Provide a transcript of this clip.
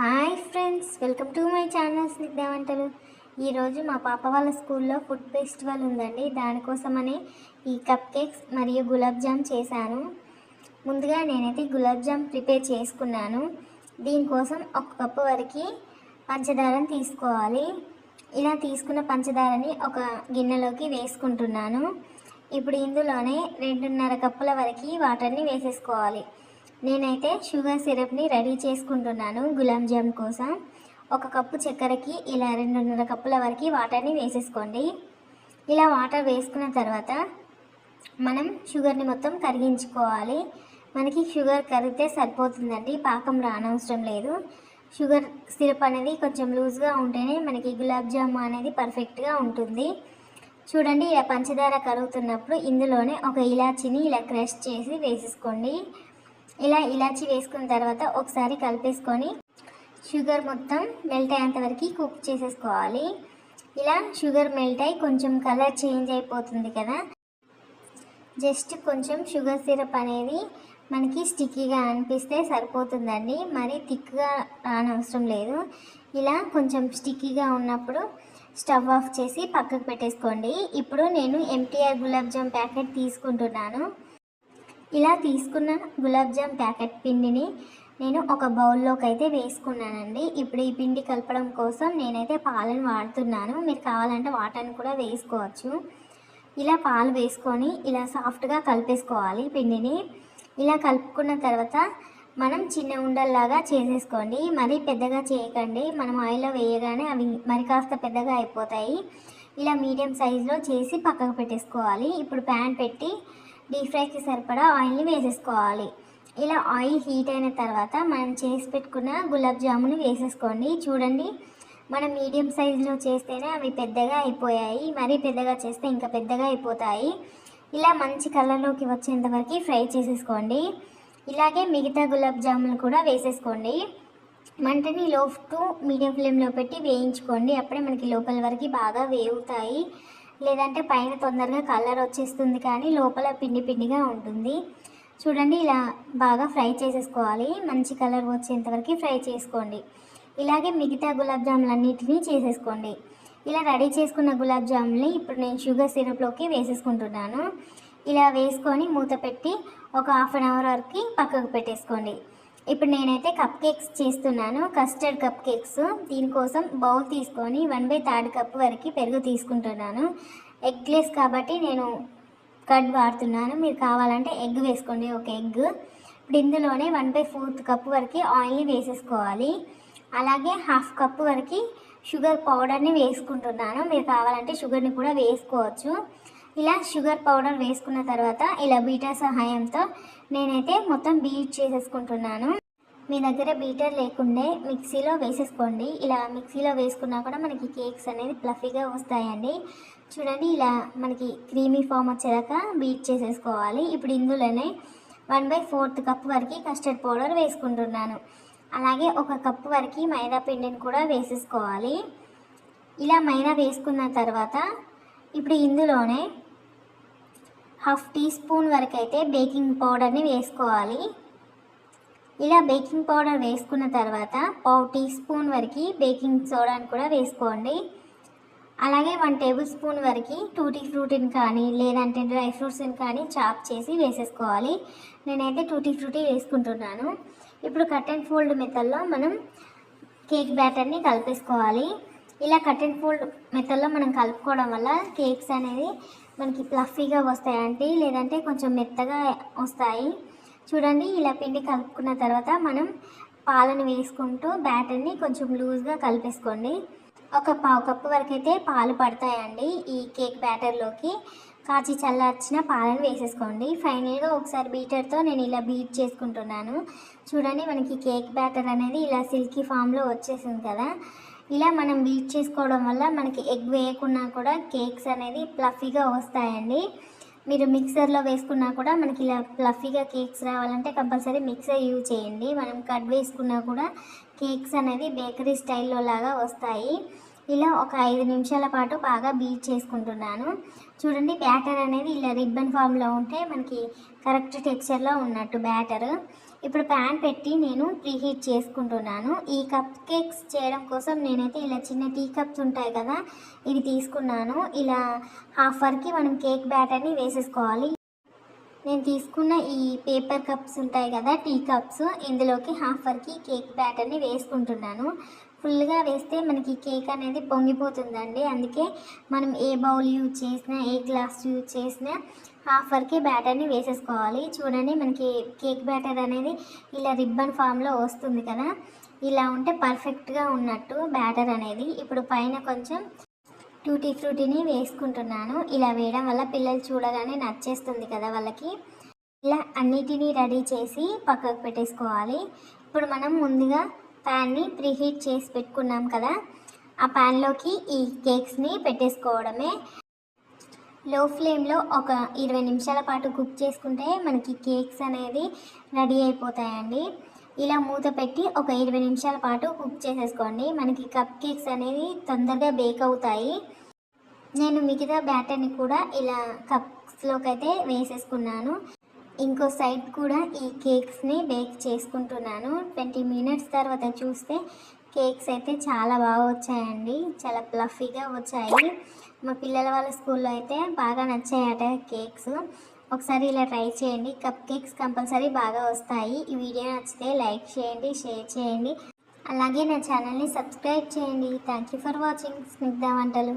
Hi friends welcome to my channel Snigdha వంటలు. ఈరోజు మా పాప వాళ్ళ స్కూల్లో ఫుడ్ ఫెస్టివల్ ఉందండి. దానికోసమని ఈ కప్ కేక్స్ మరియు గులాబ్ జామ్ చేశాను. ముందుగా నేనైతే గులాబ్ జామ్ ప్రిపేర్ చేసుకున్నాను. దీనికోసం ఒక కప్పు వరకు పంచదారని తీసుకోవాలి. ఇలా తీసుకున్న పంచదారని ఒక గిన్నెలోకి వేసుకుంటున్నాను. ఇప్పుడు ఇందులోనే రెండున్నర కప్పుల వరకు వాటర్ని వేసేసుకోవాలి. నేనైతే షుగర్ సిరప్ని రెడీ చేసుకుంటున్నాను గులాబ్ జామ్ కోసం. ఒక కప్పు చక్కెరకి ఇలా రెండున్నర కప్పుల వరకు వాటర్ని వేసేసుకోండి. ఇలా వాటర్ వేసుకున్న తర్వాత మనం షుగర్ని మొత్తం కరిగించుకోవాలి. మనకి షుగర్ కరిగితే సరిపోతుందండి పాకం రానవసరం లేదు. షుగర్ సిరప్ అనేది కొంచెం లూజ్గా ఉంటేనే మనకి గులాబ్ జామ్ అనేది పర్ఫెక్ట్గా ఉంటుంది. చూడండి ఇలా పంచదార కరుగుతున్నప్పుడు ఇందులోనే ఒక ఇలాచిని ఇలా క్రష్ చేసి వేసేసుకోండి. ఇలా ఇలాచి వేసుకున్న తర్వాత ఒకసారి కలిపేసుకొని షుగర్ మొత్తం మెల్ట్ అయ్యేంత వరకు కుక్ చేసేసుకోవాలి. ఇలా షుగర్ మెల్ట్ అయ్యి కొంచెం కలర్ చేంజ్ అయిపోతుంది కదా. జస్ట్ కొంచెం షుగర్ సిరప్ అనేది మనకి స్టిక్కీగా అనిపిస్తే సరిపోతుందండి. మరి థిక్గా రానవసరం లేదు. ఇలా కొంచెం స్టిక్కీగా ఉన్నప్పుడు స్టవ్ ఆఫ్ చేసి పక్కకు పెట్టేసుకోండి. ఇప్పుడు నేను ఎంటీఆర్ గులాబ్ జామ్ ప్యాకెట్ తీసుకుంటున్నాను. ఇలా తీసుకున్న గులాబ్ జామ్ ప్యాకెట్ పిండిని నేను ఒక బౌల్లోకి అయితే వేసుకున్నానండి. ఇప్పుడు ఈ పిండి కలపడం కోసం నేనైతే పాలను వాడుతున్నాను. మీరు కావాలంటే వాటర్ని కూడా వేసుకోవచ్చు. ఇలా పాలు వేసుకొని ఇలా సాఫ్ట్గా కలిపేసుకోవాలి పిండిని. ఇలా కలుపుకున్న తర్వాత మనం చిన్న ఉండల్లాగా చేసేసుకోండి. మరీ పెద్దగా చేయకండి. మనం ఆయిల్లో వేయగానే అవి మరి కాస్త పెద్దగా అయిపోతాయి. ఇలా మీడియం సైజులో చేసి పక్కకు పెట్టేసుకోవాలి. ఇప్పుడు ప్యాన్ పెట్టి డీప్ ఫ్రైకి సరిపడా ఆయిల్ని వేసేసుకోవాలి. ఇలా ఆయిల్ హీట్ అయిన తర్వాత మనం చేసి పెట్టుకున్న గులాబ్ జామున్ వేసేసుకోండి. చూడండి మనం మీడియం సైజులో చేస్తేనే అవి పెద్దగా అయిపోయాయి. మరీ పెద్దగా చేస్తే ఇంకా పెద్దగా అయిపోతాయి. ఇలా మంచి కలర్లోకి వచ్చేంత వరకు ఫ్రై చేసేసుకోండి. ఇలాగే మిగతా గులాబ్ జామున్ కూడా వేసేసుకోండి. మంటని లో టు మీడియం ఫ్లేమ్లో పెట్టి వేయించుకోండి. అప్పుడే మనకి లోపల వరకు బాగా వేగుతాయి. లేదంటే పైన తొందరగా కలర్ వచ్చేస్తుంది కానీ లోపల పిండి పిండిగా ఉంటుంది. చూడండి ఇలా బాగా ఫ్రై చేసేసుకోవాలి. మంచి కలర్ వచ్చేంత వరకు ఫ్రై చేసుకోండి. ఇలాగే మిగతా గులాబ్ జాములు అన్నిటినీ చేసేసుకోండి. ఇలా రెడీ చేసుకున్న గులాబ్ జాములని ఇప్పుడు నేను షుగర్ సిరప్లోకి వేసేసుకుంటున్నాను. ఇలా వేసుకొని మూత పెట్టి ఒక హాఫ్ అన్ అవర్ వరకు పక్కకు పెట్టేసుకోండి. ఇప్పుడు నేనైతే కప్ కేక్స్ చేస్తున్నాను కస్టర్డ్ కప్ కేక్స్ దీనికోసం బౌల్ తీసుకొని వన్ బై థర్డ్ కప్ వరకు పెరుగు తీసుకుంటున్నాను. ఎగ్లెస్ కాబట్టి నేను కడ్ వాడుతున్నాను. మీరు కావాలంటే ఎగ్ వేసుకోండి ఒక ఎగ్ ఇప్పుడు ఇందులోనే వన్ బై ఫోర్త్ కప్ వరకు ఆయిల్ని వేసేసుకోవాలి. అలాగే హాఫ్ కప్ వరకు షుగర్ పౌడర్ని వేసుకుంటున్నాను. మీరు కావాలంటే షుగర్ని కూడా వేసుకోవచ్చు. ఇలా షుగర్ పౌడర్ వేసుకున్న తర్వాత ఇలా బీటర్ సహాయంతో నేనైతే మొత్తం బీట్ చేసేసుకుంటున్నాను. మీ దగ్గర బీటర్ లేకుండే మిక్సీలో వేసేసుకోండి. ఇలా మిక్సీలో వేసుకున్నా కూడా మనకి కేక్స్ అనేది ప్లఫీగా వస్తాయండి. చూడండి ఇలా మనకి క్రీమీ ఫామ్ వచ్చేదాకా బీట్ చేసేసుకోవాలి. ఇప్పుడు ఇందులోనే వన్ బై ఫోర్త్ కప్ వరకు కస్టర్డ్ పౌడర్ వేసుకుంటున్నాను. అలాగే ఒక కప్ వరకు మైదా పిండిని కూడా వేసేసుకోవాలి. ఇలా మైదా వేసుకున్న తర్వాత ఇప్పుడు ఇందులోనే హాఫ్ టీ స్పూన్ వరకు అయితే బేకింగ్ పౌడర్ని వేసుకోవాలి. ఇలా బేకింగ్ పౌడర్ వేసుకున్న తర్వాత పావు టీ స్పూన్ వరకు బేకింగ్ సోడాని కూడా వేసుకోండి. అలాగే వన్ టేబుల్ స్పూన్ వరకు టూటీ ఫ్రూటీని కానీ లేదంటే డ్రై ఫ్రూట్స్ని కానీ చాప్ చేసి వేసేసుకోవాలి. నేనైతే టూటీ ఫ్రూటీ వేసుకుంటున్నాను. ఇప్పుడు కట్ అండ్ ఫోల్డ్ మెథడ్లో మనం కేక్ బ్యాటర్ని కలిపేసుకోవాలి. ఇలా కట్ అండ్ ఫోల్డ్ మెథడ్లో మనం కలుపుకోవడం వల్ల కేక్స్ అనేది మనకి ప్లఫీగా వస్తాయండి లేదంటే కొంచెం మెత్తగా వస్తాయి. చూడండి ఇలా పిండి కలుపుకున్న తర్వాత మనం పాలను వేసుకుంటూ బ్యాటర్ని కొంచెం లూజ్గా కలిపేసుకోండి. ఒక పావు కప్పు వరకు అయితే పాలు పడతాయండి ఈ కేక్ బ్యాటర్లోకి. కాచి చల్లార్చిన పాలను వేసేసుకోండి. ఫైనల్గా ఒకసారి బీటర్తో నేను ఇలా బీట్ చేసుకుంటున్నాను. చూడండి మనకి కేక్ బ్యాటర్ అనేది ఇలా సిల్కీ ఫామ్లో వచ్చేసింది కదా. ఇలా మనం బీట్ చేసుకోవడం వల్ల మనకి ఎగ్ వేయకున్నా కూడా కేక్స్ అనేది ప్లఫీగా వస్తాయండి. మీరు మిక్సర్లో వేసుకున్నా కూడా మనకి ఇలా ప్లఫీగా కేక్స్ రావాలంటే కంపల్సరీ మిక్సర్ యూజ్ చేయండి. మనం కట్ వేసుకున్నా కూడా కేక్స్ అనేది బేకరీ స్టైల్లో లాగా వస్తాయి. ఇలా ఒక ఐదు నిమిషాల పాటు బాగా బీట్ చేసుకుంటున్నాను. చూడండి బ్యాటర్ అనేది ఇలా రిబ్బన్ ఫామ్లో ఉంటే మనకి కరెక్ట్ టెక్స్చర్లో ఉన్నట్టు బ్యాటర్. ఇప్పుడు ప్యాన్ పెట్టి నేను ప్రీహీట్ చేసుకుంటున్నాను. ఈ కప్ కేక్స్ చేయడం కోసం నేనైతే ఇలా చిన్న టీ కప్స్ ఉంటాయి కదా ఇవి తీసుకున్నాను. ఇలా హాఫ్ వరకు మనం కేక్ బ్యాటర్ని వేసేసుకోవాలి. నేను తీసుకున్న ఈ పేపర్ కప్స్ ఉంటాయి కదా టీ కప్స్. ఇందులోకి హాఫ్ వరకు కేక్ బ్యాటర్ని వేసుకుంటున్నాను. ఫుల్గా వేస్తే మనకి కేక్ అనేది పొంగిపోతుందండి. అందుకే మనం ఏ బౌల్ యూజ్ చేసినా ఏ గ్లాస్ యూజ్ చేసినా హాఫ్ వరకే బ్యాటర్ని వేసేసుకోవాలి. చూడండి మనకి కేక్ బ్యాటర్ అనేది ఇలా రిబ్బన్ ఫామ్లో వస్తుంది కదా. ఇలా ఉంటే పర్ఫెక్ట్గా ఉన్నట్టు బ్యాటర్ అనేది. ఇప్పుడు పైన కొంచెం టూటీ ఫ్రూటీని వేసుకుంటున్నాను. ఇలా వేయడం వల్ల పిల్లలు చూడగానే నచ్చేస్తుంది కదా వాళ్ళకి. ఇలా అన్నిటినీ రెడీ చేసి పక్కకు పెట్టేసుకోవాలి. ఇప్పుడు మనం ముందుగా ప్యాన్ని ప్రీహీట్ చేసి పెట్టుకున్నాం కదా ఆ ప్యాన్లోకి ఈ కేక్స్ని పెట్టేసుకోవడమే. లో ఫ్లేమ్లో ఒక ఇరవై నిమిషాల పాటు కుక్ చేసుకుంటే మనకి కేక్స్ అనేది రెడీ అయిపోతాయండి. ఇలా మూత పెట్టి ఒక ఇరవై నిమిషాల పాటు కుక్ చేసేసుకోండి. మనకి కప్ కేక్స్ అనేవి తొందరగా బేక్ అవుతాయి. నేను మిగతా బ్యాటర్ని కూడా ఇలా కప్స్లోకి అయితే వేసేసుకున్నాను. ఇంకో సైడ్ కూడా ఈ కేక్స్ని బేక్ చేసుకుంటున్నాను. ట్వంటీ మినిట్స్ తర్వాత చూస్తే కేక్స్ అయితే చాలా బాగా వచ్చాయండి. చాలా ప్లఫీగా వచ్చాయి. మా పిల్లల వాళ్ళ స్కూల్లో అయితే బాగా నచ్చాయట కేక్స్. ఒకసారి ఇలా ట్రై చేయండి. కప్ కేక్స్ కంపల్సరీ బాగా వస్తాయి. ఈ వీడియో నచ్చితే లైక్ చేయండి షేర్ చేయండి. అలాగే నా ఛానల్ని సబ్స్క్రైబ్ చేయండి. Thank you for watching. Snigdha వంటలు.